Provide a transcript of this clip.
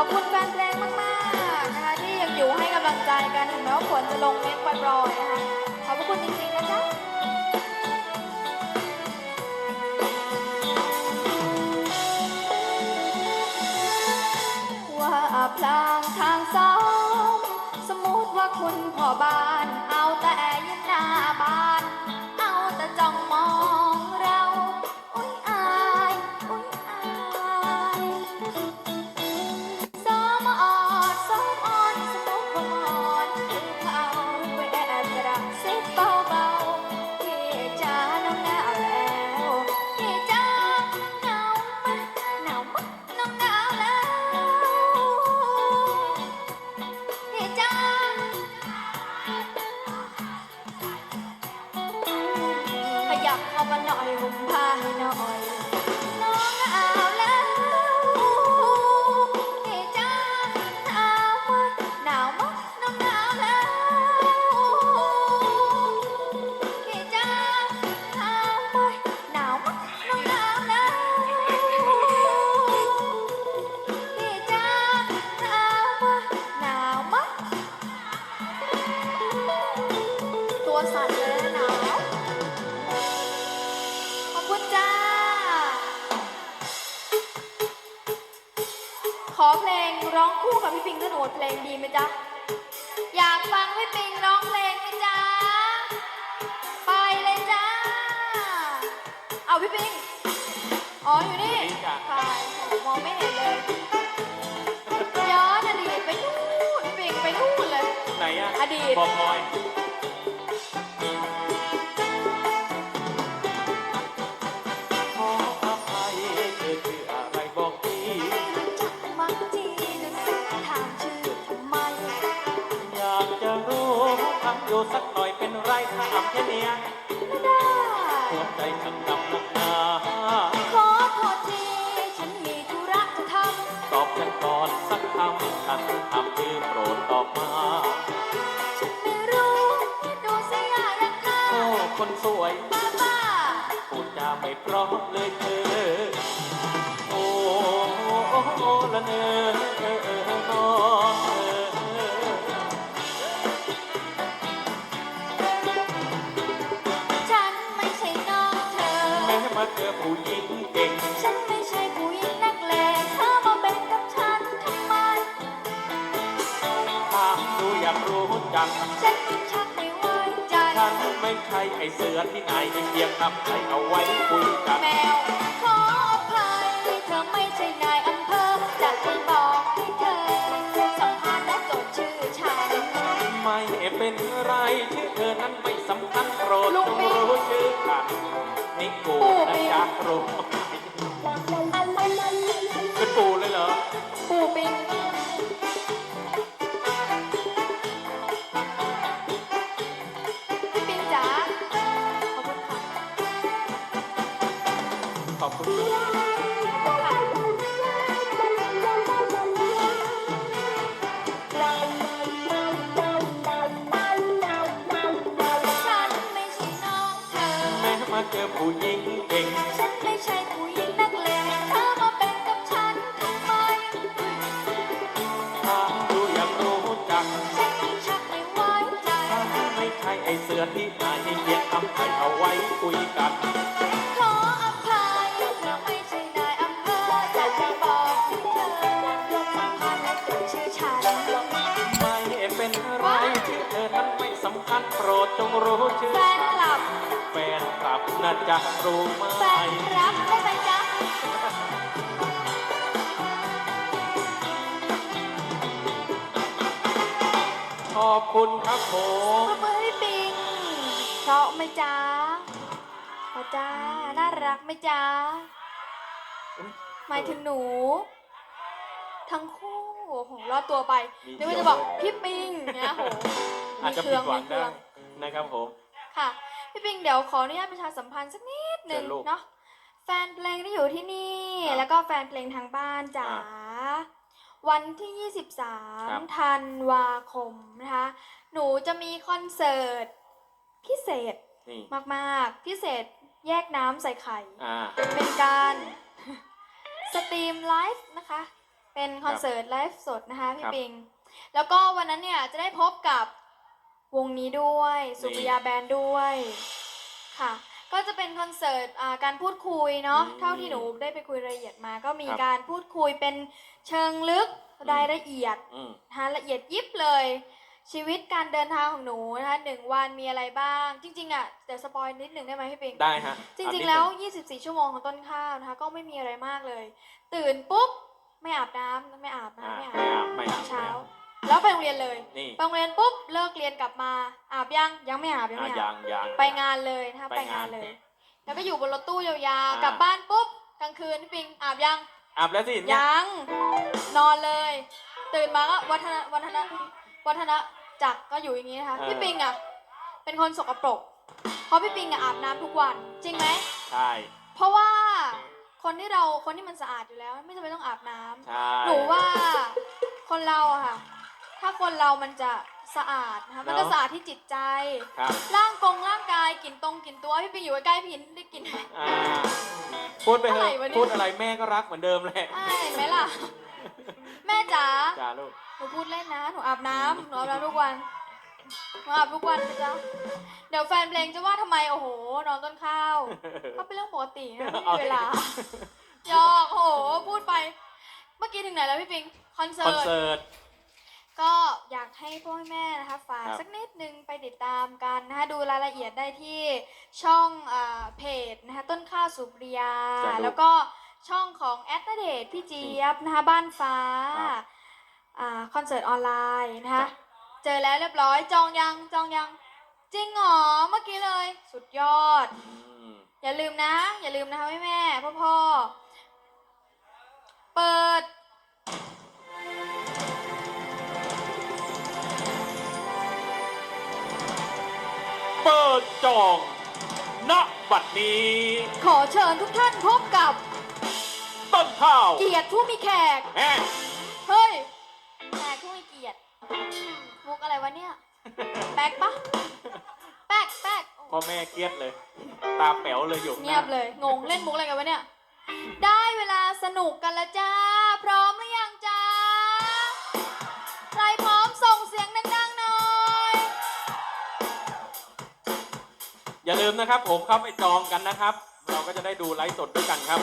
ขอบคุณแฟนเพลงมากๆนะคะที่ยังอยู่ให้กำลังใจกันถึงแม้ว่าฝนจะลงเม็ดปล่อยๆนะคะขอบคุณจริงๆนะจ๊ะว่าพลางทางสองสมมติว่าคุณพ่อบ้านเอาแต่ยิ้มหน้าบาน สั่นเลยนะหนาวขอบคุณจ้า ขอเพลงร้องคู่กับพี่ปิงสนุดเพลงดีไหมจ๊ะ อยากฟังพี่ปิงร้องเพลงไหมจ๊ะ ไปเลยจ้า เอาพี่ปิง อ๋ออยู่นี่ค่ะมองไม่เห็นเลย ย้อนอดีตไปนู่นพี่ปิงไปนู่นเลย ไหนอะอดีต บอพลอย ทำอยู่สักหน่อยเป็นไรถามแค่เนี้ยไม่ได้หัวใจฉันดำนักหนาขอโทษที ฉันมีธุระจะทตอบฉันก่อนสักคำฉันทำคือโปรดตอบมาำ ฉันไม่รู้ดูเสียอย่างเธอโอ้คนสวย บ้าบ้าพูดจาไม่เพราะเลยเธอ โอ้โอ้โอ้ละเนอเออเออน้องเออฉันไม่ใช่น้องเธอ ม้มาเจอผู้หญิงเก่ง ฉันไม่ใช่ผู้หญิงนักเลงเธอมาเป็นกับฉันทำไม ถามดูอยากรู้จัก ฉันยิ่งชักไม่ไว้ใจ ฉันไม่ใช่ไอเสือที่ไหนเพียงทำใจเอาไว้คุยกัน แมวขอ นะปิ๊ งรู้ชื่อแฟนคลับ แฟนกลับนะจ๊ะรู้ไหมแฟนรับได้ไหมจ๊ะ ขอบคุณครับผปรมบมือให้ปิงเพราะไหมจ๊ะพอจ้า น่ารักไหมจ๊ะ หมายถึงหนู ทั้งคู่ โอ้โหรอดตัวไปนึกว่าจะบอกพี่ปิงเนี่ยโหอาจมีจะเคผิรื่ดองหวัมีงเคได้รื่องนะครับผม ค่ะ พี่ปิงเดี๋ยวขออนุญาตประชาสัมพันธ์สักนิดหนึ่งเชิญลูกเนาะแฟนเพลงที่อยู่ที่นี่ครับแล้วก็แฟนเพลงทางบ้านจ๋าอ่วันที่ครับ23 ธันวาคมนะคะ หนูจะมีคอนเสิร์ตพิเศษนี่มากๆ พิเศษแยกน้ำใส่ไข่อ่าเป็นการสตรีมไลฟ์นะคะ เป็นคอนเสิร์ตไลฟ์สดนะคะพี่ครับปิง แล้วก็วันนั้นเนี่ยจะได้พบกับวงนี้ด้วยสุริยาแบนด์ด้วยค่ะ ก็จะเป็นคอนเสิร์ตอ่าการพูดคุยเนาะอืมเท่าที่หนูได้ไปคุยรายละเอียดมา ก็มีครับการพูดคุยเป็นเชิงลึกรายละเอียดอืมนะคะละเอียดยิบเลย ชีวิตการเดินทางของหนูนะคะหนึ่งวันมีอะไรบ้าง จริง ๆอะเดี๋ยวสปอยนิดหนึ่งได้ไหมพี่ปิงได้ฮะจเอารินิงดๆแล้วหนึ่24 ชั่วโมงของต้นข้าวนะคะก็ไม่มีอะไรมากเลย ตื่นปุ๊บ ไม่อาบน้ำไม่อาบอ่าน้ำไม่อาบไม่อาบไม่อาบเช้าไม่อาบแล้วไปโรงเรียนเลยนี่ไปโรงเรียนปุ๊บเลิกเรียนกลับมา อาบยังยังไม่อาบยังอะไม่ยัอาบ งยังไปงานเลยนะคะไปไปงางานนเลยนี่แล้วก็อยู่บนรถตู้ยาวอ่าๆกลับบ้านปุ๊บกลางคืนพี่ปิงอาบยังอาบแล้วสิเนี่ยยังนอนเลย ตื่นมาก็วัฒนวัฒนวัฒนจักรก็อยู่อย่างนี้นะคะพี่ปิงอะเป็นคนสกปรกเพราะพี่ปิงอะอาบน้ำทุกวันจริงไหม ใช่เพราะว่า คนที่เราคนที่มันสะอาดอยู่แล้ว ไม่จำเป็นต้องอาบน้ำใช่หนูว่าคนเราอะค่ะ ถ้าคนเรามันจะสะอาดนะคะมันก็สะอาดที่จิตใจ ครับร่างกงร่างกายกลิ่นตรงกลิ่นตัวพี่ปิงอยู่ใกล้ๆพี่หินได้กลิ่นไหม อ่าพูดไปเถอะไรอะวะเนี่ย พูดอะไรแม่ก็รักเหมือนเดิมแหละใช่เห็นไหมล่ะ แม่จ๋าจ้าลูกหนูพูดเล่นนะหนูอาบน้ำหนูอาบน้ำทุกวันหนูอาบทุกวันนะจ๊ะเดี๋ยวแฟนเพลงจะว่าทำไมโอ้โหนอนต้นข้าวก็เป็นเรื่องป กตินะไม่มีเวลาหยอกโอ้โหพูดไป เมื่อกี้ถึงไหนแล้วพี่ปิงคอนเสิคอนร์ต เสิร์ต ก็อยากให้พ่อแม่นะคะฝากครับ สักนิดนึงไปติดตามกันนะคะดูรายละเอียดได้ที่ช่องอาเพจนะคะต้นข้าวสุปริยา จ้ะลูกแล้วก็ช่องของแอดเดทพี่เจี๊ยบนะคะบ้านฟ้าครับอ่าคอนเสิร์ตออนไลน์นะคะจ้ะ เจอแล้วเรียบร้อยจองยังจองยัง จริงเหรอเมื่อกี้เลย สุดยอดอืมอย่าลืมนะ อย่าลืมนะคะแม่แม่พ่อพ่อเปิดเปิดจองณบัดนี้ ขอเชิญทุกท่านพบกับต้นข้าวเกียรติผู้มีแขก แฮะ เฮ้ยแขกผู้มีเกียรติมุกอะไรวะเนี่ยแป๊กปะแป๊กแป๊กพ่อแม่เครียดเลย ตาแป๋วเลยอยู่ข้าหเงีน้ายบเลย งงเล่นมุกอะไรกันวะเนี่ย ได้เวลาสนุกกันแล้วจ้า พร้อมหรือยังจ้า ใครพร้อมส่งเสียงดังๆหน่อย อย่าลืมนะครับ ผมเข้าไปจองกันนะครับ เราก็จะได้ดูไลฟ์สดด้วยกันครับ